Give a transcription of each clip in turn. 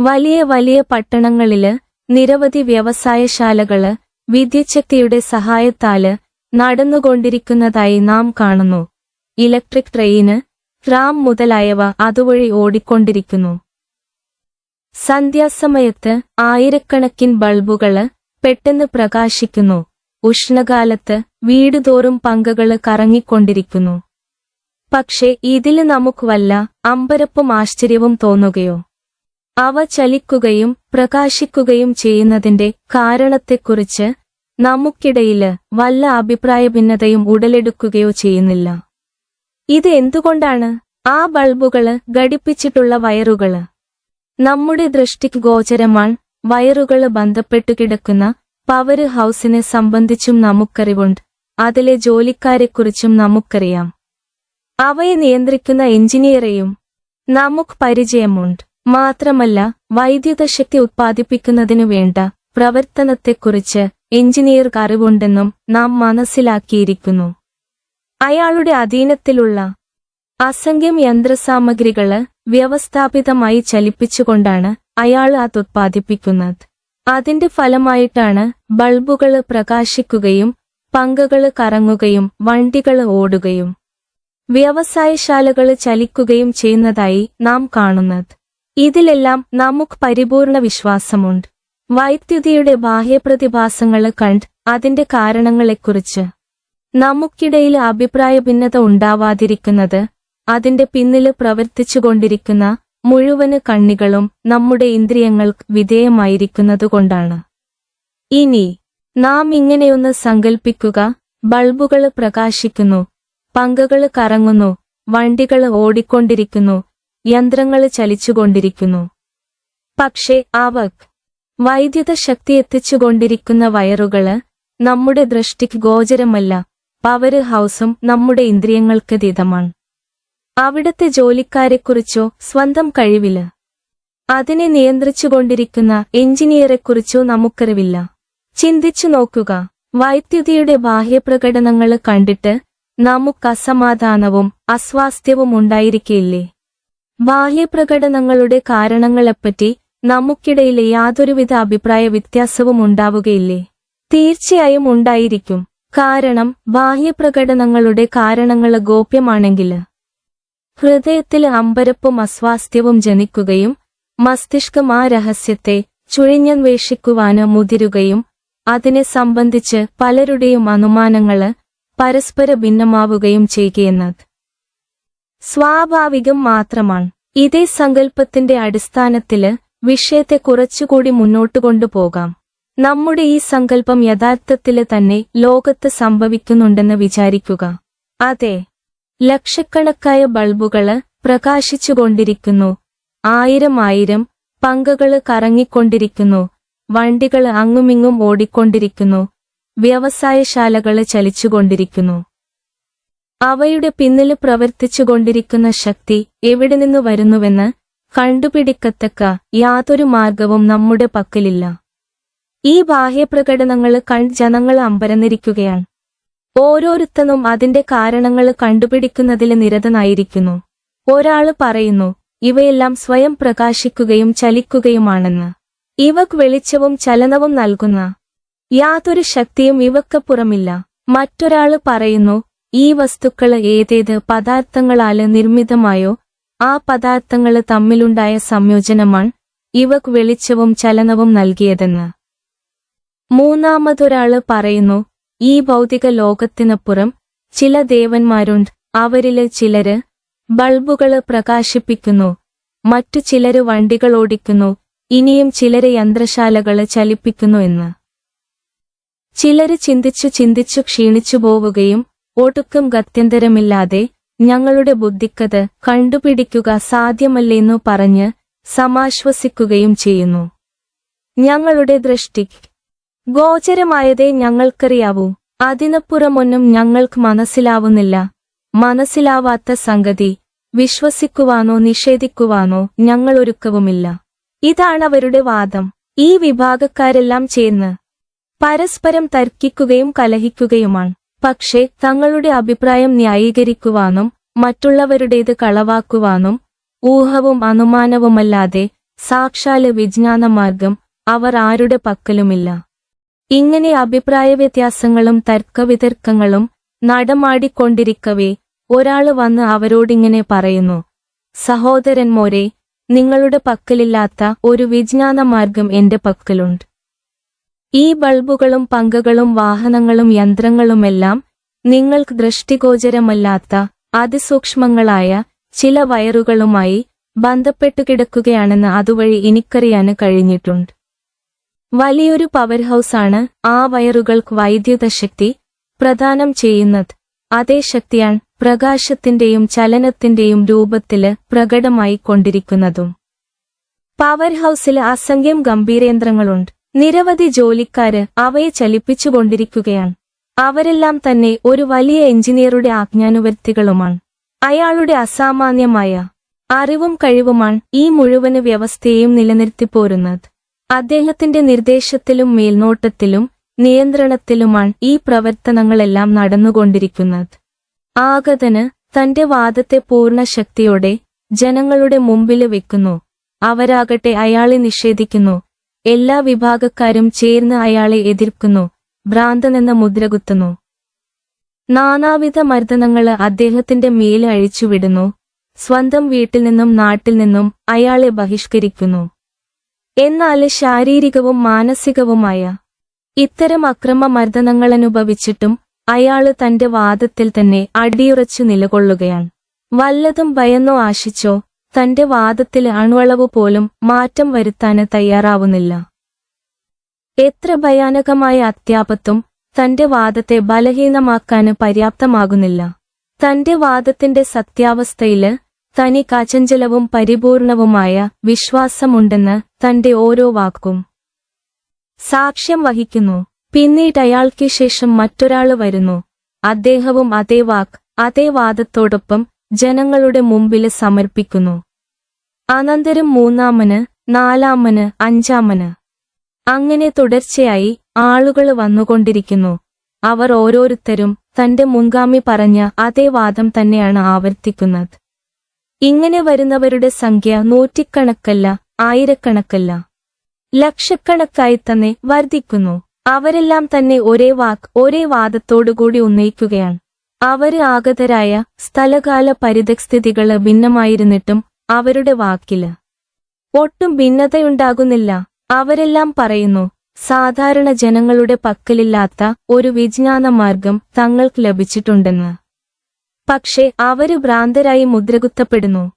വലിയ വലിയ പട്ടണങ്ങളിൽ നിരവധി വ്യവസായശാലകൾ വിദ്യുച്ഛക്തിയുടെ സഹായത്താൽ നടന്നുകൊണ്ടിരിക്കുന്നതായി നാം കാണുന്നു. ഇലക്ട്രിക് ട്രെയിന് ട്രാം മുതലായവ അതുവഴി ഓടിക്കൊണ്ടിരിക്കുന്നു. സന്ധ്യാസമയത്ത് ആയിരക്കണക്കിന് ബൾബുകൾ പെട്ടെന്ന് പ്രകാശിക്കുന്നു. ഉഷ്ണകാലത്ത് വീടുതോറും പങ്കകൾ കറങ്ങിക്കൊണ്ടിരിക്കുന്നു. പക്ഷേ ഇതിൽ നമുക്ക് വല്ല അമ്പരപ്പും ആശ്ചര്യവും തോന്നുകയോ? അവ ചലിക്കുകയും പ്രകാശിക്കുകയും ചെയ്യുന്നതിന്റെ കാരണത്തെക്കുറിച്ച് നമുക്കിടയിൽ വല്ല അഭിപ്രായ ഭിന്നതയും ഉടലെടുക്കുകയോ ചെയ്യുന്നില്ല. ഇത് എന്തുകൊണ്ടാണ്? ആ ബൾബുകൾ ഘടിപ്പിച്ചിട്ടുള്ള വയറുകൾ നമ്മുടെ ദൃഷ്ടിക്ക് ഗോചരമാണ്. വയറുകൾ ബന്ധപ്പെട്ടു കിടക്കുന്ന പവർ ഹൗസിനെ സംബന്ധിച്ചും നമുക്കറിവുണ്ട്. അതിലെ ജോലിക്കാരെക്കുറിച്ചും നമുക്കറിയാം. അവയെ നിയന്ത്രിക്കുന്ന എഞ്ചിനീയറെയും നമുക്ക് പരിചയമുണ്ട്. മാത്രമല്ല വൈദ്യുത ശക്തി ഉത്പാദിപ്പിക്കുന്നതിനു വേണ്ട പ്രവർത്തനത്തെക്കുറിച്ച് എഞ്ചിനീയർക്ക് അറിവുണ്ടെന്നും നാം മനസ്സിലാക്കിയിരിക്കുന്നു. അയാളുടെ അധീനത്തിലുള്ള അസംഖ്യം യന്ത്രസാമഗ്രികൾ വ്യവസ്ഥാപിതമായി ചലിപ്പിച്ചുകൊണ്ടാണ് അയാൾ അത് ഉത്പാദിപ്പിക്കുന്നത്. അതിന്റെ ഫലമായിട്ടാണ് ബൾബുകൾ പ്രകാശിക്കുകയും പങ്കകൾ കറങ്ങുകയും വണ്ടികൾ ഓടുകയും വ്യവസായശാലകൾ ചലിക്കുകയും ചെയ്യുന്നതായി നാം കാണുന്നത്. ഇതിലെല്ലാം നമുക്ക് പരിപൂർണ വിശ്വാസമുണ്ട്. വൈദ്യുതിയുടെ ബാഹ്യപ്രതിഭാസങ്ങളെ കണ്ട് അതിന്റെ കാരണങ്ങളെക്കുറിച്ച് നമുക്കിടയിൽ അഭിപ്രായ ഭിന്നത ഉണ്ടാവാതിരിക്കുന്നത് അതിന്റെ പിന്നിൽ പ്രവർത്തിച്ചുകൊണ്ടിരിക്കുന്ന മുഴുവൻ കണ്ണികളും നമ്മുടെ ഇന്ദ്രിയങ്ങൾക്ക് വിധേയമായിരിക്കുന്നതുകൊണ്ടാണ്. ഇനി നാം ഇങ്ങനെയൊന്ന് സങ്കൽപ്പിക്കുക ബൾബുകൾ പ്രകാശിക്കുന്നു പങ്കകൾ കറങ്ങുന്നു വണ്ടികൾ ഓടിക്കൊണ്ടിരിക്കുന്നു യന്ത്രങ്ങൾ ചലിച്ചുകൊണ്ടിരിക്കുന്നു. പക്ഷേ ആവക് വൈദ്യുത ശക്തി എത്തിച്ചുകൊണ്ടിരിക്കുന്ന വയറുകൾ നമ്മുടെ ദൃഷ്ടിക്ക് ഗോചരമല്ല. പവർ ഹൗസും നമ്മുടെ ഇന്ദ്രിയങ്ങൾക്ക് അതീതമാണ് അവിടത്തെ ജോലിക്കാരെക്കുറിച്ചോ സ്വന്തം കഴിവിൽ അതിനെ നിയന്ത്രിച്ചുകൊണ്ടിരിക്കുന്ന എഞ്ചിനീയറെക്കുറിച്ചോ നമുക്കറിവില്ല. ചിന്തിച്ചു നോക്കുക. വൈദ്യുതിയുടെ ബാഹ്യപ്രകടനങ്ങൾ കണ്ടിട്ട് നമുക്ക് അസമാധാനവും അസ്വാസ്ഥ്യവും ഉണ്ടായിരിക്കില്ലേ? ബാഹ്യപ്രകടനങ്ങളുടെ കാരണങ്ങളെപ്പറ്റി നമുക്കിടയിലെ യാതൊരുവിധ അഭിപ്രായ വ്യത്യാസവും ഉണ്ടാവുകയില്ലേ? തീർച്ചയായും ഉണ്ടായിരിക്കും. കാരണം ബാഹ്യപ്രകടനങ്ങളുടെ കാരണങ്ങൾ ഗോപ്യമാണെങ്കിൽ ഹൃദയത്തിൽ അമ്പരപ്പും അസ്വാസ്ഥ്യവും ജനിക്കുകയും മസ്തിഷ്കം ആ രഹസ്യത്തെ ചുഴിഞ്ഞന്വേഷിക്കുവാന് മുതിരുകയും അതിനെ സംബന്ധിച്ച് പലരുടെയും അനുമാനങ്ങൾ പരസ്പര ഭിന്നമാവുകയും ചെയ്യുകയെന്നത് സ്വാഭാവികം മാത്രമാണ്. ഇതേ സങ്കല്പത്തിന്റെ അടിസ്ഥാനത്തിൽ വിഷയത്തെ കുറച്ചുകൂടി മുന്നോട്ട് കൊണ്ടുപോകാം. നമ്മുടെ ഈ സങ്കല്പം യഥാർത്ഥത്തിൽ തന്നെ ലോകത്ത് സംഭവിക്കുന്നുണ്ടെന്ന് വിചാരിക്കുക. അതെ. ലക്ഷക്കണക്കായ ബൾബുകൾ പ്രകാശിച്ചുകൊണ്ടിരിക്കുന്നു. ആയിരം ആയിരം പങ്കകൾ കറങ്ങിക്കൊണ്ടിരിക്കുന്നു. വണ്ടികൾ അങ്ങുമിങ്ങും ഓടിക്കൊണ്ടിരിക്കുന്നു. വ്യവസായശാലകൾ ചലിച്ചുകൊണ്ടിരിക്കുന്നു. അവയുടെ പിന്നിൽ പ്രവർത്തിച്ചുകൊണ്ടിരിക്കുന്ന ശക്തി എവിടെ നിന്ന് വരുന്നുവെന്ന് കണ്ടുപിടിക്കത്തക്ക യാതൊരു മാർഗവും നമ്മുടെ പക്കലില്ല. ഈ ബാഹ്യപ്രകടനങ്ങൾ കണ്ട് ജനങ്ങൾ അമ്പരന്നിരിക്കുകയാണ്. ഓരോരുത്തനും അതിന്റെ കാരണങ്ങൾ കണ്ടുപിടിക്കുന്നതിൽ നിരതനായിരിക്കുന്നു. ഒരാൾ പറയുന്നു ഇവയെല്ലാം സ്വയം പ്രകാശിക്കുകയും ചലിക്കുകയുമാണെന്ന്. ഇവക്ക് വെളിച്ചവും ചലനവും നൽകുന്ന യാതൊരു ശക്തിയും ഇവക്കപ്പുറമില്ല മറ്റൊരാൾ പറയുന്നു ഈ വസ്തുക്കൾ ഏതേത് പദാർത്ഥങ്ങളാൽ നിർമ്മിതമായോ ആ പദാർത്ഥങ്ങൾ തമ്മിലുണ്ടായ സംയോജനമാണ് ഇവക്ക് വെളിച്ചവും ചലനവും നൽകിയതെന്ന്. മൂന്നാമതൊരാൾ പറയുന്നു ഈ ഭൗതിക ലോകത്തിനപ്പുറം ചില ദേവന്മാരുണ്ട് അവരിൽ ചിലര് ബൾബുകൾ പ്രകാശിപ്പിക്കുന്നു മറ്റു ചിലര് വണ്ടികൾ ഓടിക്കുന്നു ഇനിയും ചിലര് യന്ത്രശാലകൾ ചലിപ്പിക്കുന്നു എന്ന്. ചിലര് ചിന്തിച്ചു ചിന്തിച്ചു ക്ഷീണിച്ചു പോവുകയും ഒടുക്കം ഗത്യന്തരമില്ലാതെ ഞങ്ങളുടെ ബുദ്ധിക്കത് കണ്ടുപിടിക്കുക സാധ്യമല്ലെന്നു പറഞ്ഞ് സമാശ്വസിക്കുകയും ചെയ്യുന്നു. ഞങ്ങളുടെ ദൃഷ്ടി ഗോചരമായതേ ഞങ്ങൾക്കറിയാവൂ. അതിനപ്പുറമൊന്നും ഞങ്ങൾക്ക് മനസ്സിലാവുന്നില്ല. മനസ്സിലാവാത്ത സംഗതി വിശ്വസിക്കുവാനോ നിഷേധിക്കുവാനോ ഞങ്ങളൊരുക്കവുമില്ല. ഇതാണ് അവരുടെ വാദം. ഈ വിഭാഗക്കാരെല്ലാം ചേർന്ന് പരസ്പരം തർക്കിക്കുകയും കലഹിക്കുകയുമാണ്. പക്ഷേ തങ്ങളുടെ അഭിപ്രായം ന്യായീകരിക്കുവാനും മറ്റുള്ളവരുടേത് കളവാക്കുവാനും ഊഹവും അനുമാനവുമല്ലാതെ സാക്ഷാൽ വിജ്ഞാനമാർഗം അവർ ആരുടെ പക്കലുമില്ല. ഇങ്ങനെ അഭിപ്രായ വ്യത്യാസങ്ങളും തർക്കവിതർക്കങ്ങളും നടമാടിക്കൊണ്ടിരിക്കവേ ഒരാൾ വന്ന് അവരോടിങ്ങനെ പറയുന്നു സഹോദരന്മോരെ നിങ്ങളുടെ പക്കലില്ലാത്ത ഒരു വിജ്ഞാനമാർഗം എന്റെ പക്കലുണ്ട്. ഈ ബൾബുകളും പങ്കകളും വാഹനങ്ങളും യന്ത്രങ്ങളുമെല്ലാം നിങ്ങൾക്ക് ദൃഷ്ടിഗോചരമല്ലാത്ത അതിസൂക്ഷ്മങ്ങളായ ചില വയറുകളുമായി ബന്ധപ്പെട്ടു കിടക്കുകയാണെന്ന് അതുവഴി എനിക്കറിയാന് കഴിഞ്ഞിട്ടുണ്ട്. വലിയൊരു പവർ ഹൗസാണ് ആ വയറുകൾക്ക് വൈദ്യുത ശക്തി പ്രദാനം ചെയ്യുന്നത്. അതേ ശക്തിയാണ് പ്രകാശത്തിന്റെയും ചലനത്തിന്റെയും രൂപത്തിൽ പ്രകടമായി കൊണ്ടിരിക്കുന്നതും പവർ ഹൗസിൽ അസംഖ്യം ഗംഭീരയന്ത്രങ്ങളുണ്ട്. നിരവധി ജോലിക്കാര് അവയെ ചലിപ്പിച്ചുകൊണ്ടിരിക്കുകയാണ്. അവരെല്ലാം തന്നെ ഒരു വലിയ എഞ്ചിനീയറുടെ ആജ്ഞാനുവർത്തികളുമാണ്. അയാളുടെ അസാമാന്യമായ അറിവും കഴിവുമാണ് ഈ മുഴുവൻ വ്യവസ്ഥയെയും നിലനിർത്തിപ്പോരുന്നത്. അദ്ദേഹത്തിന്റെ നിർദ്ദേശത്തിലും മേൽനോട്ടത്തിലും നിയന്ത്രണത്തിലുമാണ് ഈ പ്രവർത്തനങ്ങളെല്ലാം നടന്നുകൊണ്ടിരിക്കുന്നത്. ആഗതന് തന്റെ വാദത്തെ പൂർണ ശക്തിയോടെ ജനങ്ങളുടെ മുമ്പിൽ വെക്കുന്നു. അവരാകട്ടെ അയാളെ നിഷേധിക്കുന്നു. എല്ലാ വിഭാഗക്കാരും ചേർന്ന് അയാളെ എതിർക്കുന്നു ഭ്രാന്തനെന്ന മുദ്രകുത്തുന്നു നാനാവിധ മർദ്ദനങ്ങൾ അദ്ദേഹത്തിന്റെ മേൽ അഴിച്ചുവിടുന്നു സ്വന്തം വീട്ടിൽ നിന്നും നാട്ടിൽ നിന്നും അയാളെ ബഹിഷ്കരിക്കുന്നു. എന്നാൽ ശാരീരികവും മാനസികവുമായ ഇത്തരം അക്രമ മർദ്ദനങ്ങളനുഭവിച്ചിട്ടും അയാൾ തന്റെ വാദത്തിൽ തന്നെ അടിയുറച്ചു നിലകൊള്ളുകയാണ്. വല്ലതും ഭയന്നോ ആശിച്ചോ തന്റെ വാദത്തിൽ അണുവളവ് പോലും മാറ്റം വരുത്താന് തയ്യാറാവുന്നില്ല. എത്ര ഭയാനകമായ അത്യാപത്തും തന്റെ വാദത്തെ ബലഹീനമാക്കാന് പര്യാപ്തമാകുന്നില്ല. തന്റെ വാദത്തിന്റെ സത്യാവസ്ഥയിൽ തനി അചഞ്ചലവും പരിപൂർണവുമായ വിശ്വാസമുണ്ടെന്ന് തന്റെ ഓരോ വാക്കും സാക്ഷ്യം വഹിക്കുന്നു. പിന്നീട് അയാൾക്ക് ശേഷം മറ്റൊരാൾ വരുന്നു. അദ്ദേഹവും അതേ വാക്ക് അതേ വാദത്തോടൊപ്പം ജനങ്ങളുടെ മുമ്പിൽ സമർപ്പിക്കുന്നു. അനന്തരം മൂന്നാമന് നാലാമന് അഞ്ചാമന്. അങ്ങനെ തുടർച്ചയായി ആളുകൾ വന്നുകൊണ്ടിരിക്കുന്നു. അവർ ഓരോരുത്തരും തന്റെ മുൻഗാമി പറഞ്ഞ അതേ വാദം തന്നെയാണ് ആവർത്തിക്കുന്നത്. ഇങ്ങനെ വരുന്നവരുടെ സംഖ്യ നൂറ്റിക്കണക്കല്ല ആയിരക്കണക്കല്ല. ലക്ഷക്കണക്കായി തന്നെ വർദ്ധിക്കുന്നു. അവരെല്ലാം തന്നെ ഒരേ വാക്ക് ഒരേ വാദത്തോടുകൂടി ഉന്നയിക്കുകയാണ്. അവർ ആഗതരായ സ്ഥലകാല പരിതസ്ഥിതികൾ ഭിന്നമായിരുന്നിട്ടും അവരുടെ വാക്കിൽ ഒട്ടും ഭിന്നതയുണ്ടാകുന്നില്ല. അവരെല്ലാം പറയുന്നു സാധാരണ ജനങ്ങളുടെ പക്കലില്ലാത്ത ഒരു വിജ്ഞാന മാർഗം തങ്ങൾക്ക് ലഭിച്ചിട്ടുണ്ടെന്ന്. പക്ഷേ അവർ ഭ്രാന്തരായി മുദ്രകുത്തപ്പെടുന്നു.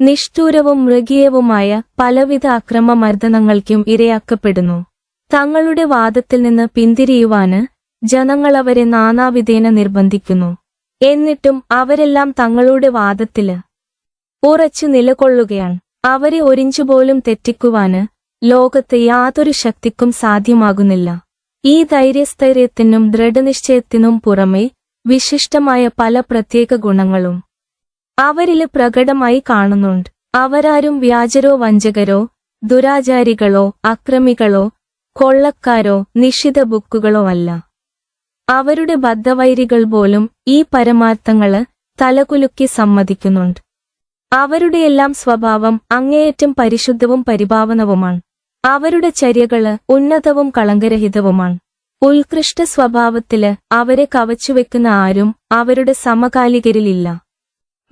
നിഷ്ഠൂരവും മൃഗീയവുമായ പലവിധ അക്രമ മർദ്ദനങ്ങൾക്കും ഇരയാക്കപ്പെടുന്നു. തങ്ങളുടെ വാദത്തിൽ നിന്ന് പിന്തിരിയുവാന് ജനങ്ങളവരെ നാനാവിധേന നിർബന്ധിക്കുന്നു. എന്നിട്ടും അവരെല്ലാം തങ്ങളുടെ വാദത്തിൽ ഉറച്ചു നിലകൊള്ളുകയാണ്. അവരെ ഒരിഞ്ചുപോലും തെറ്റിക്കുവാന് ലോകത്ത് യാതൊരു ശക്തിക്കും സാധ്യമാകുന്നില്ല. ഈ ധൈര്യസ്ഥൈര്യത്തിനും ദൃഢനിശ്ചയത്തിനും പുറമെ വിശിഷ്ടമായ പല പ്രത്യേക ഗുണങ്ങളും അവരിൽ പ്രകടമായി കാണുന്നുണ്ട്. അവരാരും വ്യാജരോ വഞ്ചകരോ ദുരാചാരികളോ അക്രമികളോ കൊള്ളക്കാരോ നിഷിത ബുക്കുകളോ അല്ല. അവരുടെ ബദ്ധവൈരികൾ പോലും ഈ പരമാർത്ഥങ്ങൾ തലകുലുക്കി സമ്മതിക്കുന്നുണ്ട്. അവരുടെയെല്ലാം സ്വഭാവം അങ്ങേയറ്റം പരിശുദ്ധവും പരിഭാവനവുമാണ്. അവരുടെ ചര്യകൾ ഉന്നതവും കളങ്കരഹിതവുമാണ്. ഉത്കൃഷ്ട സ്വഭാവത്തിൽ അവരെ കവച്ചുവെക്കുന്ന ആരും അവരുടെ സമകാലികരിലില്ല.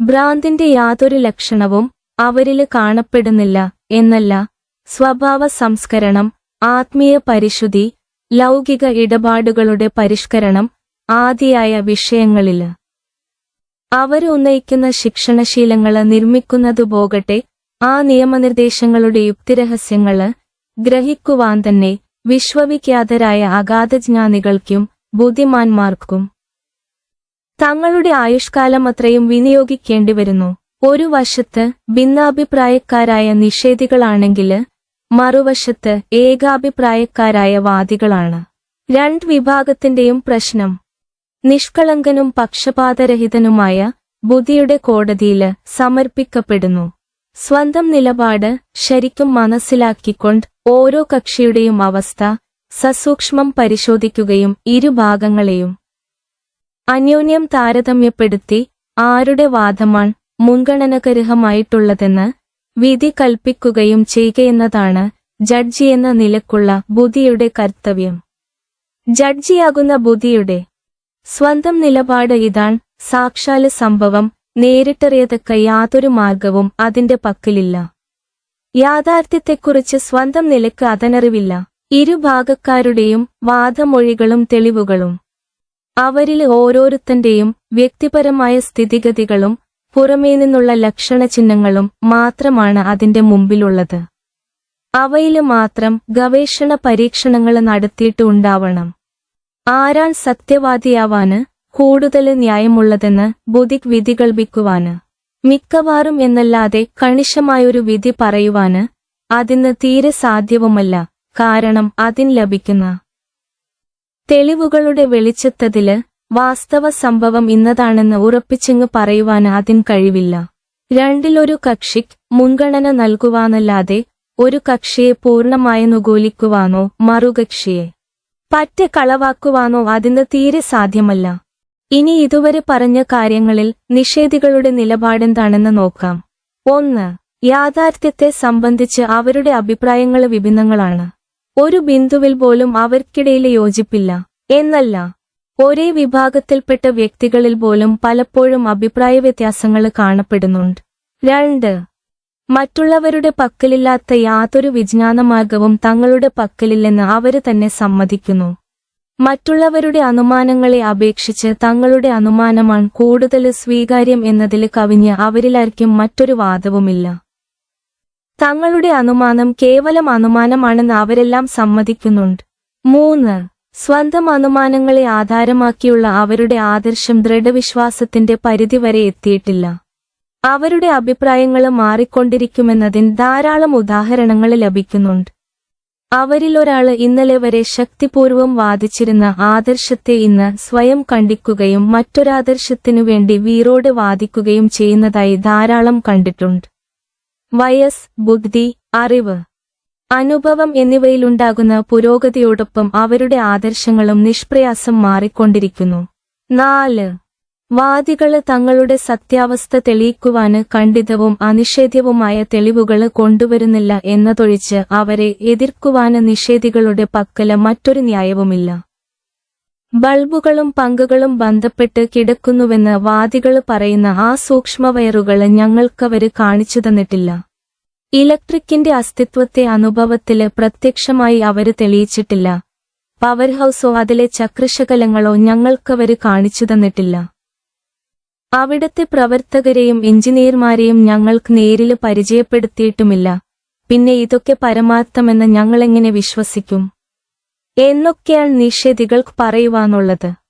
ഭ്രാന്തിന്റെ യാതൊരു ലക്ഷണവും അവരിൽ കാണപ്പെടുന്നില്ല എന്നല്ല സ്വഭാവ സംസ്കരണം ആത്മീയ പരിശുദ്ധി ലൗകിക ഇടപാടുകളുടെ പരിഷ്കരണം ആദിയായ വിഷയങ്ങളിൽ. അവർ ഉന്നയിക്കുന്ന ശിക്ഷണശീലങ്ങൾ നിർമ്മിക്കുന്നതു പോകട്ടെ ആ നിയമനിർദ്ദേശങ്ങളുടെ യുക്തിരഹസ്യങ്ങൾ ഗ്രഹിക്കുവാൻ തന്നെ വിശ്വവിഖ്യാതരായ അഗാധജ്ഞാനികൾക്കും ബുദ്ധിമാന്മാർക്കും തങ്ങളുടെ ആയുഷ്കാലം അത്രയും വിനിയോഗിക്കേണ്ടി വരുന്നു ഒരു വശത്ത് ഭിന്നാഭിപ്രായക്കാരായ നിഷേധികളാണെങ്കിൽ മറുവശത്ത് ഏകാഭിപ്രായക്കാരായ വാദികളാണ്. രണ്ട് വിഭാഗത്തിന്റെയും പ്രശ്നം. നിഷ്കളങ്കനും പക്ഷപാതരഹിതനുമായ ബുദ്ധിയുടെ കോടതിയിൽ സമർപ്പിക്കപ്പെടുന്നു. സ്വന്തം നിലപാട് ശരിക്കും മനസ്സിലാക്കിക്കൊണ്ട് ഓരോ കക്ഷിയുടെയും അവസ്ഥ സസൂക്ഷ്മം പരിശോധിക്കുകയും ഇരുഭാഗങ്ങളെയും അന്യോന്യം താരതമ്യപ്പെടുത്തി ആരുടെ വാദമാണ് മുൻഗണനകരഹമായിട്ടുള്ളതെന്ന് വിധി കൽപ്പിക്കുകയും ചെയ്യുകയെന്നതാണ് ജഡ്ജി എന്ന നിലക്കുള്ള ബുദ്ധിയുടെ കർത്തവ്യം. ജഡ്ജിയാകുന്ന ബുദ്ധിയുടെ സ്വന്തം നിലപാട് ഇതാൻ സാക്ഷാൽ സംഭവം. നേരിട്ടറിയതക്ക യാതൊരു മാർഗവും അതിന്റെ പക്കലില്ല. യാഥാർത്ഥ്യത്തെക്കുറിച്ച് സ്വന്തം നിലയ്ക്ക് അതനറിവില്ല. ഇരുഭാഗക്കാരുടെയും വാദമൊഴികളും തെളിവുകളും അവരിൽ ഓരോരുത്തന്റെയും വ്യക്തിപരമായ സ്ഥിതിഗതികളും പുറമേ നിന്നുള്ള ലക്ഷണചിഹ്നങ്ങളും മാത്രമാണ് അതിന്റെ മുമ്പിലുള്ളത്. അവയിൽ മാത്രം ഗവേഷണ പരീക്ഷണങ്ങൾ നടത്തിയിട്ട് ഉണ്ടാവണം ആരാൻ സത്യവാദിയാവാന് കൂടുതൽ ന്യായമുള്ളതെന്ന് ബുദ്ധിക് വിധി കൽപ്പിക്കുവാന് മിക്കവാറും എന്നല്ലാതെ കണിശമായൊരു വിധി പറയുവാന് അതിന് തീരെ സാധ്യവുമല്ല കാരണം അതിന് ലഭിക്കുന്ന തെളിവുകളുടെ വെളിച്ചത്തതിൽ വാസ്തവ സംഭവം ഇന്നതാണെന്ന് ഉറപ്പിച്ചെങ്ങ് പറയുവാൻ ആദ്യം കഴിവില്ല. രണ്ടിലൊരു കക്ഷിക്ക് മുൻഗണന നൽകുവാനല്ലാതെ ഒരു കക്ഷിയെ പൂർണമായി അനുകൂലിക്കുവാനോ മറുകക്ഷിയെ പറ്റ കളവാക്കുവാനോ അതിന് തീരെ സാധ്യമല്ല. ഇനി ഇതുവരെ പറഞ്ഞ കാര്യങ്ങളിൽ നിഷേധികളുടെ നിലപാടെന്താണെന്ന് നോക്കാം. ഒന്ന് യാഥാർത്ഥ്യത്തെ സംബന്ധിച്ച് അവരുടെ അഭിപ്രായങ്ങൾ വിഭിന്നങ്ങളാണ്. ഒരു ബിന്ദുവിൽ പോലും അവർക്കിടയിലെ യോജിപ്പില്ല. എന്നല്ല ഒരേ വിഭാഗത്തിൽപ്പെട്ട വ്യക്തികളിൽ പോലും പലപ്പോഴും അഭിപ്രായ വ്യത്യാസങ്ങൾ കാണപ്പെടുന്നുണ്ട്. രണ്ട് മറ്റുള്ളവരുടെ പക്കലില്ലാത്ത യാതൊരു വിജ്ഞാനമാർഗവും തങ്ങളുടെ പക്കലില്ലെന്ന് അവർ തന്നെ സമ്മതിക്കുന്നു. മറ്റുള്ളവരുടെ അനുമാനങ്ങളെ അപേക്ഷിച്ച് തങ്ങളുടെ അനുമാനമാണ് കൂടുതൽ സ്വീകാര്യം എന്നതിൽ കവിഞ്ഞ് അവരിലായിരിക്കും മറ്റൊരു വാദവുമില്ല. തങ്ങളുടെ അനുമാനം കേവലം അനുമാനമാണെന്ന് അവരെല്ലാം സമ്മതിക്കുന്നുണ്ട്. മൂന്ന് സ്വന്തം അനുമാനങ്ങളെ ആധാരമാക്കിയുള്ള അവരുടെ ആദർശം ദൃഢവിശ്വാസത്തിന്റെ പരിധിവരെ എത്തിയിട്ടില്ല. അവരുടെ അഭിപ്രായങ്ങൾ മാറിക്കൊണ്ടിരിക്കുമെന്നതിന് ധാരാളം ഉദാഹരണങ്ങൾ ലഭിക്കുന്നുണ്ട്. അവരിലൊരാൾ ഇന്നലെ വരെ ശക്തിപൂർവം വാദിച്ചിരുന്ന ആദർശത്തെ ഇന്ന് സ്വയം കണ്ടിക്കുകയും മറ്റൊരാദർശത്തിനു വേണ്ടി വീറോട് വാദിക്കുകയും ചെയ്യുന്നതായി ധാരാളം കണ്ടിട്ടുണ്ട്. വയസ് ബുദ്ധി അറിവ്. അനുഭവം എന്നിവയിലുണ്ടാകുന്ന പുരോഗതിയോടൊപ്പം അവരുടെ ആദർശങ്ങളും നിഷ്പ്രയാസം മാറിക്കൊണ്ടിരിക്കുന്നു. നാല്. വാദികൾ തങ്ങളുടെ സത്യാവസ്ഥ തെളിയിക്കുവാന് കണ്ടിതവും അനിഷേധ്യവുമായ തെളിവുകൾ കൊണ്ടുവരുന്നില്ല എന്നതൊഴിച്ച് അവരെ എതിർക്കുവാന് നിഷേധികളുടെ പക്കൽ മറ്റൊരു ന്യായവുമില്ല. ബൾബുകളും പങ്കുകളും ബന്ധപ്പെട്ട് കിടക്കുന്നുവെന്ന് വാദികൾ പറയുന്ന ആ സൂക്ഷ്മവയറുകൾ ഞങ്ങൾക്കവര് കാണിച്ചു തന്നിട്ടില്ല. ഇലക്ട്രിക്കിന്റെ അസ്തിത്വത്തെ അനുഭവത്തിൽ പ്രത്യക്ഷമായി അവർ തെളിയിച്ചിട്ടില്ല. പവർ ഹൗസോ അതിലെ ചക്രശകലങ്ങളോ ഞങ്ങൾക്കവര് കാണിച്ചു തന്നിട്ടില്ല. അവിടത്തെ പ്രവർത്തകരെയും എഞ്ചിനീയർമാരെയും ഞങ്ങൾക്ക് നേരിൽ പരിചയപ്പെടുത്തിയിട്ടുമില്ല. പിന്നെ ഇതൊക്കെ പരമാർത്ഥമെന്ന് ഞങ്ങളെങ്ങനെ വിശ്വസിക്കും? എന്നൊക്കെയാണ് നിഷേധികൾക്ക് പറയുവാനുള്ളത്.